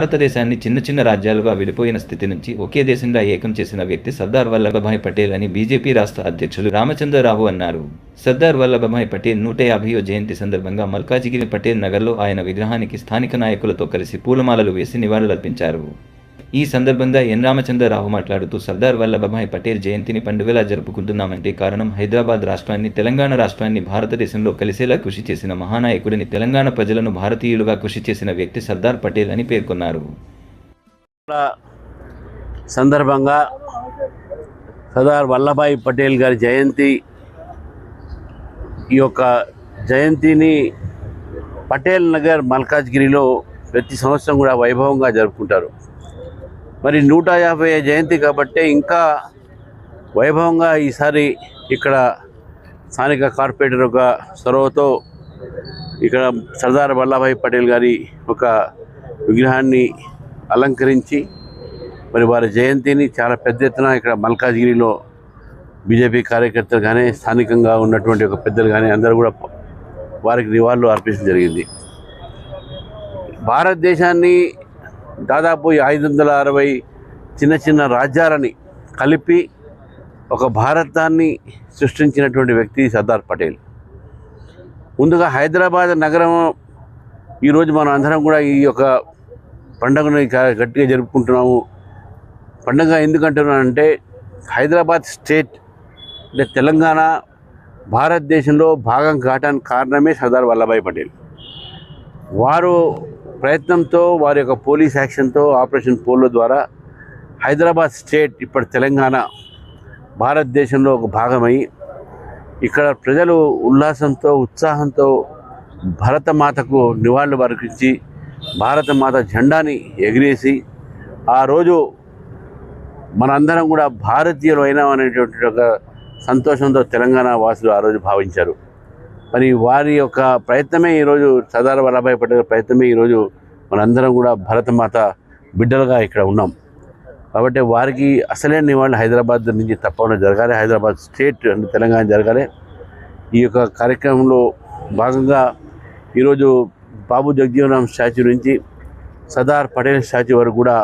భారతదేశాన్ని చిన్న చిన్న రాజ్యాలుగా విడిపోయిన స్థితి నుంచి ఒకే దేశంగా ఏకం చేసిన వ్యక్తి సర్దార్ వల్లభభాయ్ పటేల్ అని బీజేపీ రాష్ట్ర అధ్యక్షులు రామచంద్రరావు అన్నారు. సర్దార్ వల్లభభాయ్ పటేల్ నూట యాభయో జయంతి సందర్భంగా మల్కాజిగిరి పటేల్ నగర్లో ఆయన విగ్రహానికి స్థానిక నాయకులతో కలిసి పూలమాలలు వేసి నివాళులర్పించారు. ఈ సందర్భంగా ఎన్ రామచంద్రరావు మాట్లాడుతూ సర్దార్ వల్లభభాయ్ పటేల్ జయంతిని పండుగలా జరుపుకుంటున్నామంటే కారణం హైదరాబాద్ రాష్ట్రాన్ని తెలంగాణ రాష్ట్రాన్ని భారతదేశంలో కలిసేలా కృషి చేసిన మహానాయకుడిని తెలంగాణ ప్రజలను భారతీయులుగా కృషి చేసిన వ్యక్తి సర్దార్ పటేల్ అని పేర్కొన్నారు. సందర్భంగా సర్దార్ వల్లభాయ్ పటేల్ గారి జయంతి ఈ యొక్క జయంతిని పటేల్ నగర్ మల్కాజ్గిరిలో ప్రతి సంవత్సరం కూడా వైభవంగా జరుపుకుంటారు. మరి నూట యాభై జయంతి కాబట్టి ఇంకా వైభవంగా ఈసారి ఇక్కడ స్థానిక కార్పొరేటర్ ఒక చొరవతో ఇక్కడ సర్దార్ వల్లభాయ్ పటేల్ గారి ఒక విగ్రహాన్ని అలంకరించి మరి వారి జయంతిని చాలా పెద్ద ఎత్తున ఇక్కడ మల్కాజ్గిరిలో బీజేపీ కార్యకర్తలు కానీ స్థానికంగా ఉన్నటువంటి ఒక పెద్దలు కానీ అందరూ కూడా వారికి నివాళులు అర్పించడం జరిగింది. భారతదేశాన్ని దాదాపు ఐదు వందల అరవై చిన్న చిన్న రాజ్యాలని కలిపి ఒక భారతాన్ని సృష్టించినటువంటి వ్యక్తి సర్దార్ పటేల్. ముందుగా హైదరాబాద్ నగరం ఈరోజు మనం అందరం కూడా ఈ యొక్క పండుగను గట్టిగా జరుపుకుంటున్నాము. పండుగ ఎందుకంటున్నానంటే హైదరాబాద్ స్టేట్ అంటే తెలంగాణ భారతదేశంలో భాగం కావటానికి కారణమే సర్దార్ వల్లభాయ్ పటేల్. వారు ప్రయత్నంతో వారి యొక్క పోలీస్ యాక్షన్తో ఆపరేషన్ పోలో ద్వారా హైదరాబాద్ స్టేట్ ఇప్పటి తెలంగాణ భారతదేశంలో ఒక భాగమై ఇక్కడ ప్రజలు ఉల్లాసంతో ఉత్సాహంతో భరతమాతకు నివాళులు అర్పించి భారతమాత జెండాని ఎగిరేసి ఆ రోజు మనందరం కూడా భారతీయులు అయినాం అనేటువంటి ఒక సంతోషంతో తెలంగాణ వాసులు ఆ రోజు భావించారు. మరి వారి యొక్క ప్రయత్నమే ఈరోజు సర్దార్ వల్లభాయ్ పటేల్ ప్రయత్నమే ఈరోజు మనందరం కూడా భరతమాత బిడ్డలుగా ఇక్కడ ఉన్నాం. కాబట్టి వారికి అసలైన నివాళులు హైదరాబాద్ నుంచి తప్పకుండా జరగాలి. హైదరాబాద్ స్టేట్ అంటే తెలంగాణ జరగాలి. ఈ యొక్క కార్యక్రమంలో భాగంగా ఈరోజు బాబు జగజీవనరామ్ స్టాచ్యూ నుంచి సర్దార్ పటేల్ స్టాచ్యూ వరకు కూడా